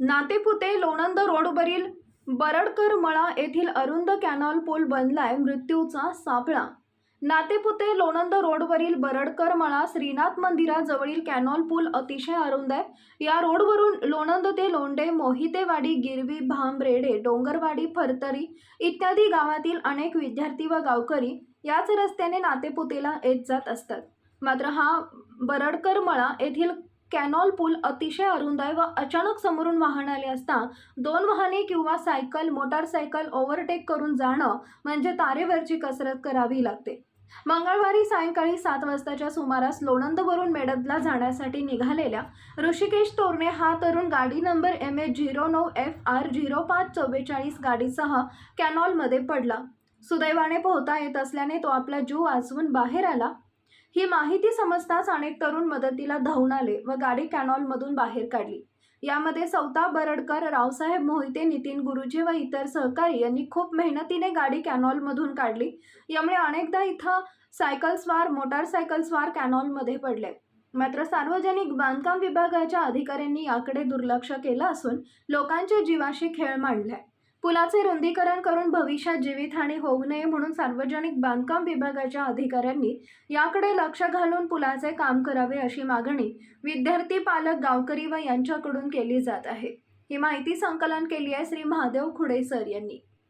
नातेपुते लोणंद रोडवरील बरडकर मळा येथील अरुंद कॅनॉल पूल बनलाय मृत्यूचा सापळा. नातेपुते लोणंद रोडवरील बरडकर मळा श्रीनाथ मंदिराजवळील कॅनॉल पूल अतिशय अरुंद आहे. या रोडवरून लोणंद ते लोंडे मोहितेवाडी गिरवी भांबरेडे डोंगरवाडी फरतरी इत्यादी गावातील अनेक विद्यार्थी व गावकरी याच रस्त्याने नातेपुतेला येत जात असतात. मात्र हा बरडकर मळा येथील कॅनॉल पूल अतिशय अरुंद आहे व अचानक समोरून वाहन आले असता दोन वाहने किंवा सायकल मोटारसायकल ओव्हरटेक करून जाणं म्हणजे तारेवरची कसरत करावी लागते. मंगळवारी सायंकाळी सात वाजताच्या सुमारास लोणंदवरून मेडदला जाण्यासाठी निघालेल्या ऋषिकेश तोरणे हा तरुण गाडी नंबर एम एच झिरो नऊ एफ आर झिरो पाच चव्वेचाळीस गाडीसह कॅनॉलमध्ये पडला. सुदैवाने पोहता येत असल्याने तो आपला जीव वाचवून बाहेर आला. ही माहिती समजताच अनेक तरुण मदतीला धावून आले व गाडी कॅनॉलमधून बाहेर काढली. यामध्ये सौता बरडकर रावसाहेब मोहिते नितीन गुरुजी व इतर सहकारी यांनी खूप मेहनतीने गाडी कॅनॉलमधून काढली. यामुळे अनेकदा इथं सायकलस्वार मोटारसायकलस्वार कॅनॉलमध्ये पडले. मात्र सार्वजनिक बांधकाम विभागाच्या अधिकाऱ्यांनी याकडे दुर्लक्ष केलं असून लोकांच्या जीवाशी खेळ मांडलाय. पुलाचे रुंदीकरण करून भविष्यात जीवितहानी होऊ नये म्हणून सार्वजनिक बांधकाम विभागाच्या अधिकाऱ्यांनी याकडे लक्ष घालून पुलाचे काम करावे अशी मागणी विद्यार्थी पालक गावकरी व यांच्याकडून केली जात आहे. ही माहिती संकलन केली आहे श्री महादेव खुडे सर यांनी.